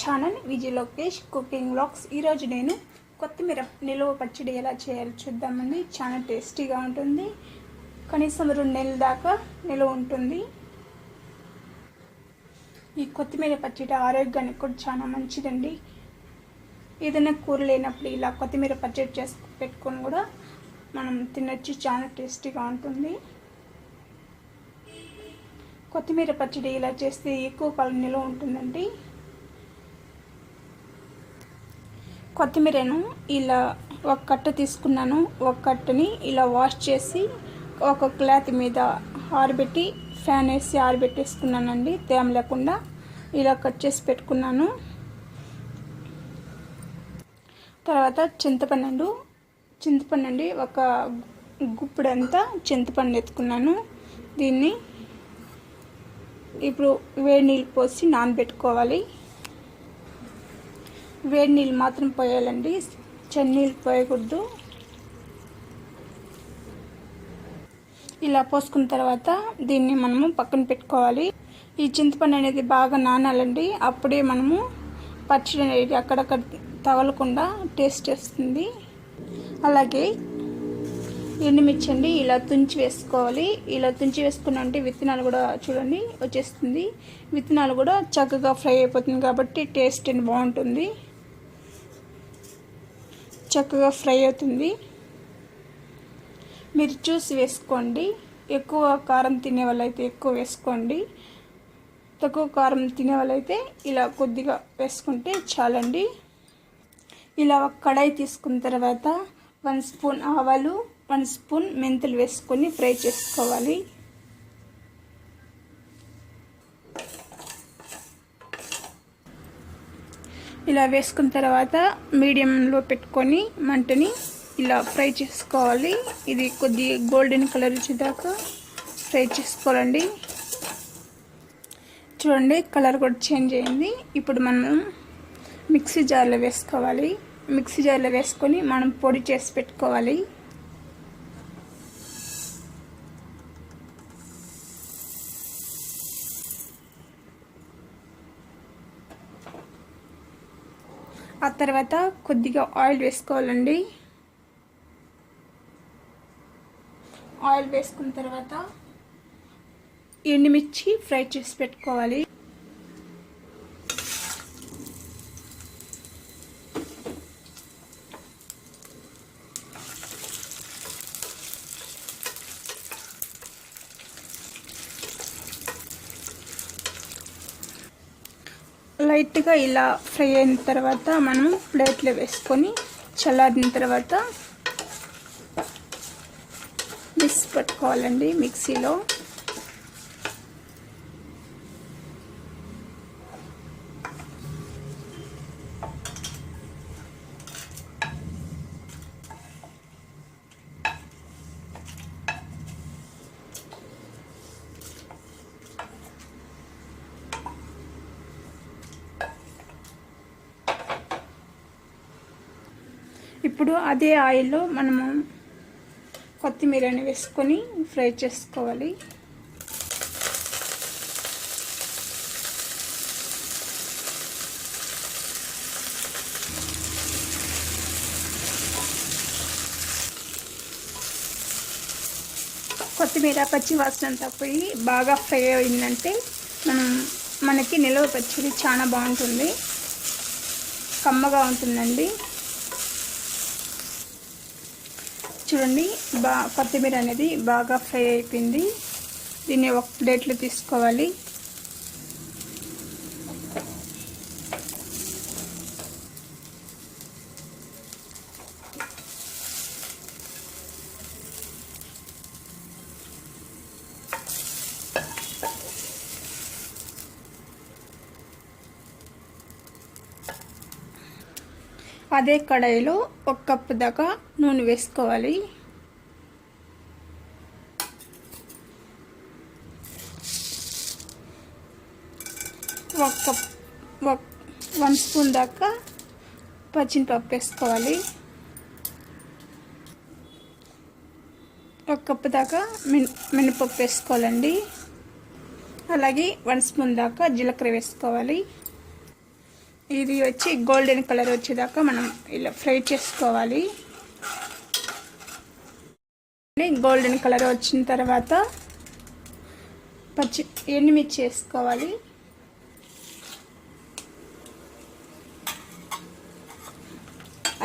Channel Vijay Lokesh cooking vlogs ఈరోజు నేను కొత్తిమీర నిలువ పచ్చడి ఎలా చేయాలో చూద్దామండి. చాలా టేస్టీగా ఉంటుంది. కనీసం రెండు నెలల దాకా నిలువ ఉంటుంది. ఈ కొత్తిమీర పచ్చడి ఆరోగ్యానికి కూడా చాలా మంచిదండి. ఏదైనా కూర లేనప్పుడు ఇలా కొత్తిమీర పచ్చడి చేసి పెట్టుకొని కూడా మనం తినొచ్చి. చాలా టేస్టీగా ఉంటుంది. కొత్తిమీర పచ్చడి ఇలా చేస్తే ఎక్కువ కాలం నిల్వ ఉంటుందండి. కొత్తిమీరను ఇలా ఒక కట్ట తీసుకున్నాను. ఒక కట్టని ఇలా వాష్ చేసి ఒక క్లాత్ మీద ఆరబెట్టి ఫ్యాన్ వేసి ఆరబెట్టేసుకున్నానండి. తేమ లేకుండా ఇలా కట్ చేసి పెట్టుకున్నాను. తర్వాత చింతపండు చింతపండు ఒక గుప్పుడంతా చింతపండు ఎత్తుకున్నాను. దీన్ని ఇప్పుడు వేడి నీళ్ళు పోసి నానబెట్టుకోవాలి. వేడి నీళ్ళు మాత్రం పోయాలండి. చన్నీళ్ళు పోయకూడదు. ఇలా పోసుకున్న తర్వాత దీన్ని మనము పక్కన పెట్టుకోవాలి. ఈ చింతపండు అనేది బాగా నానాలండి. అప్పుడే మనము పచ్చడి అనేది అక్కడక్కడ తగలకుండా టేస్ట్ వస్తుంది అలాగే ఎండుమిర్చి అండి ఇలా తుంచి వేసుకోవాలి. ఇలా తుంచి వేసుకున్నంటే విత్తనాలు కూడా చూడండి వచ్చేస్తుంది. విత్తనాలు కూడా చక్కగా ఫ్రై అయిపోతుంది కాబట్టి టేస్ట్ అని బాగుంటుంది. చక్కగా ఫ్రై అవుతుంది. మీరు చూసి వేసుకోండి. ఎక్కువ కారం తినే వాళ్ళైతే ఎక్కువ వేసుకోండి. తక్కువ కారం తినే వాళ్ళైతే ఇలా కొద్దిగా వేసుకుంటే చాలండి. ఇలా ఒక కడాయి తీసుకున్న తర్వాత వన్ స్పూన్ ఆవాలు వన్ స్పూన్ మెంతులు వేసుకొని ఫ్రై చేసుకోవాలి. ఇలా వేసుకున్న తర్వాత మీడియంలో పెట్టుకొని మంటని ఇలా ఫ్రై చేసుకోవాలి. ఇది కొద్ది గోల్డెన్ కలర్ వచ్చేదాకా ఫ్రై చేసుకోవాలండి. చూడండి కలర్ కూడా చేంజ్ అయింది. ఇప్పుడు మనం మిక్సీ జార్లో వేసుకోవాలి. మిక్సీ జార్లో వేసుకొని మనం పొడి చేసి పెట్టుకోవాలి. ఆ తర్వాత కొద్దిగా ఆయిల్ వేసుకోవాలండి. ఆయిల్ వేసుకున్న తర్వాత ఎండుమిర్చి ఫ్రై చేసి పెట్టుకోవాలి. లైట్గా ఇలా ఫ్రై అయిన తర్వాత మనం ప్లేట్లో వేసుకొని చల్లారిన తర్వాత మిక్స్ పెట్టుకోవాలండి మిక్సీలో. ఇప్పుడు అదే ఆయిల్లో మనము కొత్తిమీరని వేసుకొని ఫ్రై చేసుకోవాలి. కొత్తిమీర పచ్చి వాసన అంతా పోయి బాగా ఫ్రై అయిందంటే మనం మనకి నిలవ పచ్చడి చాలా బాగుంటుంది. కమ్మగా ఉంటుందండి. చూడండి బా కొత్తిమీర అనేది బాగా ఫ్రై అయిపోయింది. దీన్ని ఒక ప్లేట్లో తీసుకోవాలి. అదే కడాయిలో ఒక కప్పు దాకా నూనె వేసుకోవాలి. ఒక కప్ వన్ స్పూన్ దాకా పచ్చిమిరపప్పు వేసుకోవాలి. ఒక కప్పు దాకా మిన మినపప్పు వేసుకోవాలండి. అలాగే వన్ స్పూన్ దాకా జీలకర్ర వేసుకోవాలి. ఇది వచ్చి గోల్డెన్ కలర్ వచ్చేదాకా మనం ఇలా ఫ్రై చేసుకోవాలి. గోల్డెన్ కలర్ వచ్చిన తర్వాత పచ్చి ఎండుమిర్చి వేసుకోవాలి.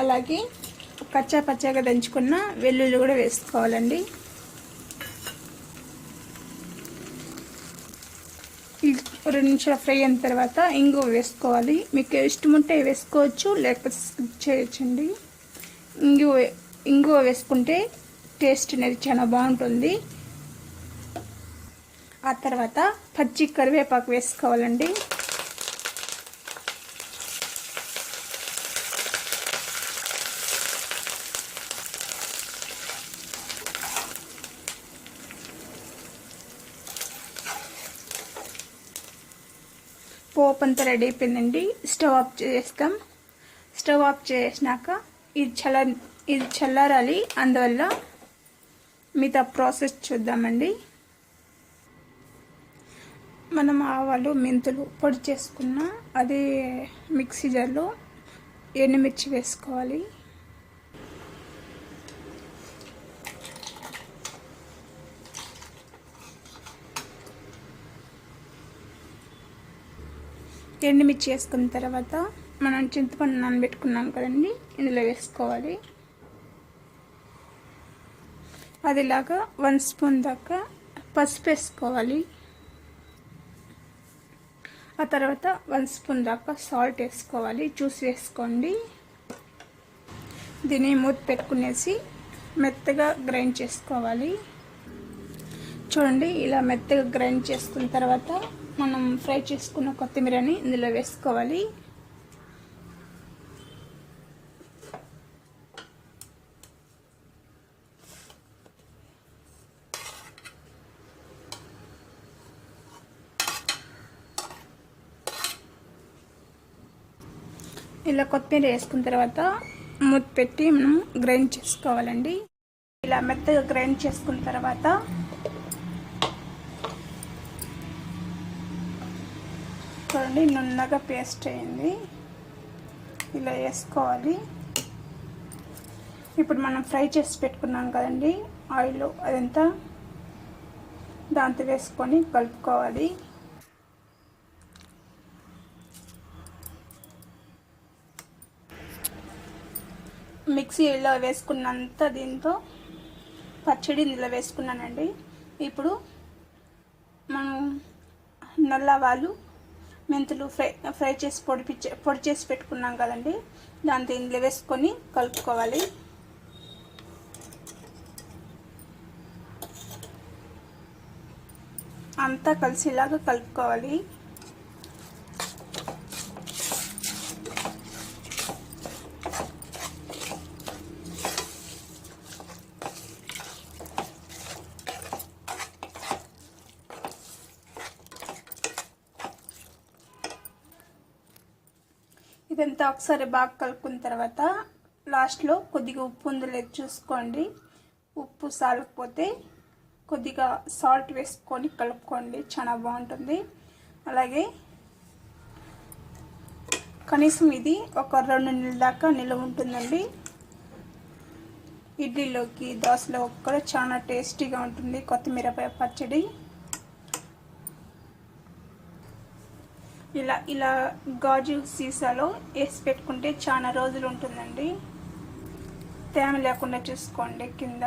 అలాగే కచ్చా పచ్చగా దంచుకున్న వెల్లుల్లి కూడా వేసుకోవాలండి. రెండు నిమిషాలు ఫ్రై అయిన తర్వాత ఇంగువ వేసుకోవాలి. మీకు ఇష్టం ఉంటే వేసుకోవచ్చు లేకపోతే స్కిప్ చేయొచ్చండి. ఇంగు ఇంగువ వేసుకుంటే టేస్ట్ అనేది చాలా బాగుంటుంది. ఆ తర్వాత పచ్చి కరివేపాకు వేసుకోవాలండి. పోపు అంతా రెడీ అయిపోయిందండి స్టవ్ ఆఫ్ చేస్తాం స్టవ్ ఆఫ్ చేసినాక ఇది చల్ల ఇది చల్లారాలి. అందువల్ల మిగతా ప్రాసెస్ చూద్దామండి. మనం ఆవాలు మెంతులు పొడి చేసుకున్న అదే మిక్సీ జార్లో ఎండుమిర్చి వేసుకోవాలి. ఎండుమిర్చి వేసుకున్న తర్వాత మనం చింతపండు నానబెట్టుకున్నాం కదండి ఇందులో వేసుకోవాలి. అదిలాగా వన్ స్పూన్ దాకా పసుపు వేసుకోవాలి. ఆ తర్వాత వన్ స్పూన్ దాకా సాల్ట్ వేసుకోవాలి. జ్యూస్ వేసుకోండి. దీన్ని మూత పెట్టుకునేసి మెత్తగా గ్రైండ్ చేసుకోవాలి. చూడండి ఇలా మెత్తగా గ్రైండ్ చేసుకున్న తర్వాత మనం ఫ్రై చేసుకున్న కొత్తిమీరని ఇందులో వేసుకోవాలి. ఇలా కొత్తిమీర వేసుకున్న తర్వాత మూత పెట్టి మనం గ్రైండ్ చేసుకోవాలండి. ఇలా మెత్తగా గ్రైండ్ చేసుకున్న తర్వాత చూడండి నున్నగా పేస్ట్ అయింది. ఇలా వేసుకోవాలి. ఇప్పుడు మనం ఫ్రై చేసి పెట్టుకున్నాం కదండి ఆయిల్ అదంతా దాంతో వేసుకొని కలుపుకోవాలి. మిక్సీలో వేసుకున్నంత దీంతో పచ్చడి ఇందులో వేసుకున్నానండి. ఇప్పుడు మనం నల్లవాళ్ళు మెంతులు ఫ్రై ఫ్రై చేసి పొడి పొడి చేసి పెట్టుకున్నాం కదండి. దాంతో దీనిలో వేసుకొని కలుపుకోవాలి. అంతా కలిసేలాగా కలుపుకోవాలి. ఇదంతా ఒకసారి బాగా కలుపుకున్న తర్వాత లాస్ట్లో కొద్దిగా ఉప్పు ఉందో లేదు చూసుకోండి. ఉప్పు సాలకపోతే కొద్దిగా సాల్ట్ వేసుకొని కలుపుకోండి. చాలా బాగుంటుంది. అలాగే కనీసం ఇది ఒక రెండు నెలల దాకా నిల్వ ఉంటుందండి. ఇడ్లీలోకి దోశలో కూడా చాలా టేస్టీగా ఉంటుంది కొత్తిమీర పచ్చడి. ఇలా ఇలా గాజు సీసాలో వేసి పెట్టుకుంటే చాలా రోజులు ఉంటుందండి. తేమ లేకుండా చూసుకోండి కింద.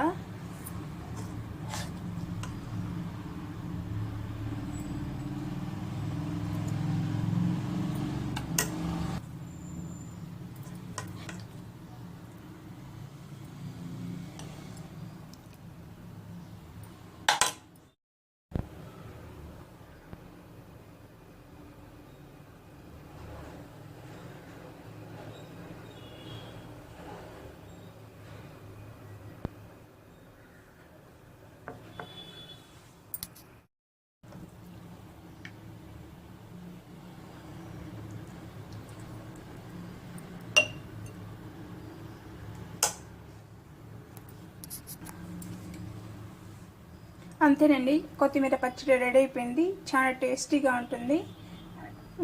అంతేనండి. కొత్తిమీర పచ్చడి రెడీ అయిపోయింది. చాలా టేస్టీగా ఉంటుంది.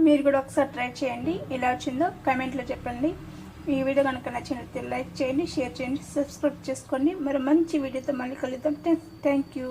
మీరు కూడా ఒకసారి ట్రై చేయండి. ఎలా వచ్చిందో కమెంట్లో చెప్పండి. ఈ వీడియో కనుక నచ్చినట్లయితే లైక్ చేయండి షేర్ చేయండి సబ్స్క్రైబ్ చేసుకోండి. మరి మంచి వీడియోతో మళ్ళీ కలుద్దాం. Thank you.